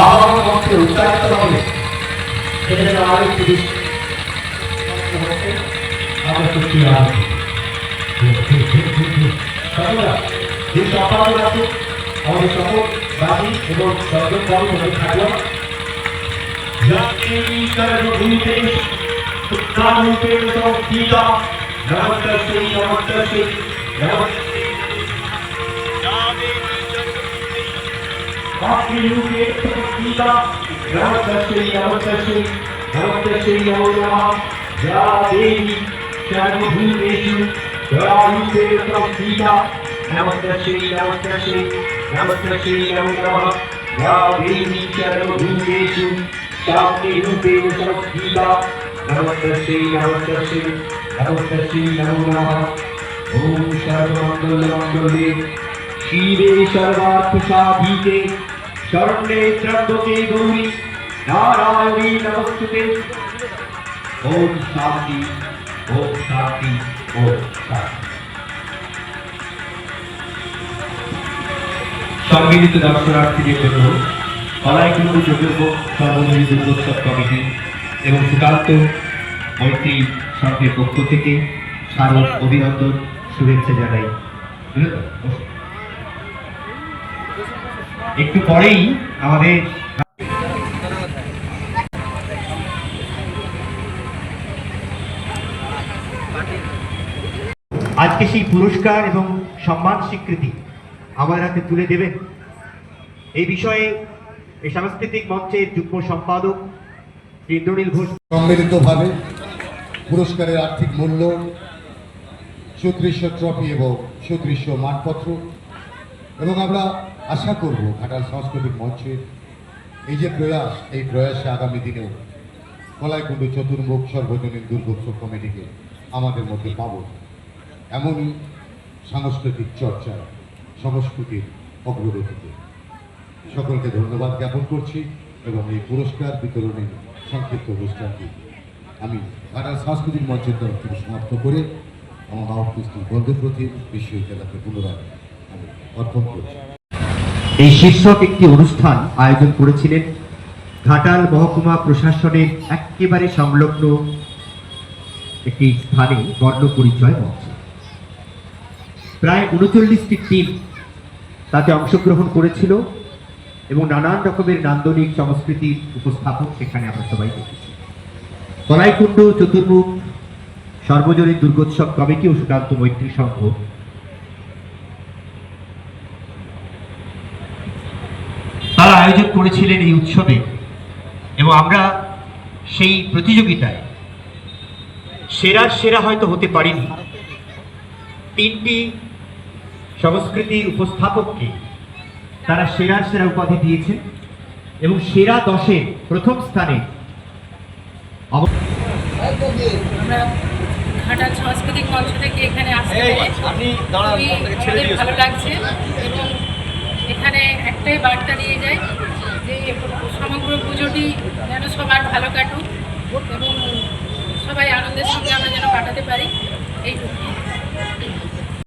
ಭಾವನಮಕ್ಕೆ ಉಚ್ಚಾರಿತವಾಗಿ ಇದರಿಂದ ಆಲೋಚಿಸಿ ಅವರ ಸೃಷ್ಟಿಯಾಗುತ್ತೆ এই সম্পাদক আছে আমাদের সকল বাড়ি এবং সর্বজন দল মধ্যে থাকল ভূমিতে রূপে গীতা নমস্কার শ্রী নমস্কার শ্রী নমস্কার वाक्यरूपे संस्थिता नमस्तस्यै नमस्तस्यै नमस्तस्यै नमो नमः या देवी सर्वभूतेषु दयारूपे संस्थिता नमस्तस्यै नमस्तस्यै नमस्तस्यै नमो नमः या देवी सर्वभूतेषु शान्ति रूपेण संस्थिता नमस्तस्यै नमस्तस्यै नमस्तस्यै नमो नमः ॐ सर्वमङ्गलमङ्गले शिवे শরণ্যে ত্রম্বকে গৌরী, নারায়ণী নমস্তুতে। ওম শান্তি ওম শান্তি ওম শান্তি। সম্মিলিত দর্শনার্থীদের জন্য কলাইকুণ্ড যোগ্য সর্বজনীন দুর্গোৎসব কমিটি এবং সুকান্ত মৈত্রী সংঘের পক্ষ থেকে সার্বিক অভিনন্দন শুভেচ্ছা জানাই। বুঝলেন একটু পরেই আমাদের আজকে সেই পুরস্কার এবং সম্মান স্বীকৃতি আমার হাতে তুলে দেবেন। এই বিষয়ে এই সাংস্কৃতিক মঞ্চের যুগ্ম সম্পাদক ইন্দ্রনীল ঘোষ সম্মিলিতভাবে পুরস্কারের আর্থিক মূল্য সুদৃশ্য ট্রফি এবং সুদৃশ্য মানপত্র এবং আমরা আশা করব ঘাটাল সাংস্কৃতিক মঞ্চের এই যে প্রয়াস, এই প্রয়াসে আগামী দিনেও কলাইকুণ্ড চতুর্মুখ সর্বজনীন দুর্গোৎসব কমিটিকে আমাদের মধ্যে পাব। এমনই সাংস্কৃতিক চর্চা, সংস্কৃতির অগ্রগতিতে। সকলকে ধন্যবাদ জ্ঞাপন করছি এবং এই পুরস্কার বিতরণের সংক্ষিপ্ত অনুষ্ঠানটি আমি ঘাটাল সাংস্কৃতিক মঞ্চের তরফ থেকে সমাপ্ত করে আমার মাহফিস্টির বন্ধুর প্রতি বিশ্ববিদ্যালয়কে পুনরায় আমি অর্পণ করছি। এই শীর্ষক একটি অনুষ্ঠান আয়োজন করেছিলেন ঘাটাল মহকুমা প্রশাসনের একেবারে সংলগ্ন একটি স্থানে বর্ণ পরিচয় মঞ্চ। প্রায় উনচল্লিশটি টিম তাতে অংশগ্রহণ করেছিল এবং নানান রকমের নান্দনিক সংস্কৃতির উপস্থাপন সেখানে আমরা সবাই দেখেছি। কলাইকুণ্ড, চতুর্মুখ, সর্বজনীন দুর্গোৎসব কমিটি ও সুকান্ত মৈত্রী সংঘ তারা আয়োজন করেছিলেন এই উৎসবে। এবং আমরা সেই প্রতিযোগিতায় সেরার সেরা হয়তো হতে পারিনি। তিনটি সংস্কৃতির উপস্থাপককে তারা সেরার সেরা উপাধি দিয়েছেন এবং সেরা দশে প্রথম স্থানে সাংস্কৃতিক মঞ্চ থেকে এখানে আসতে ভালো লাগছে। এবং এখানে একটাই বার্তা দিয়ে যাই যে সমগ্র পুজোটি যেন সবার ভালো কাটুক।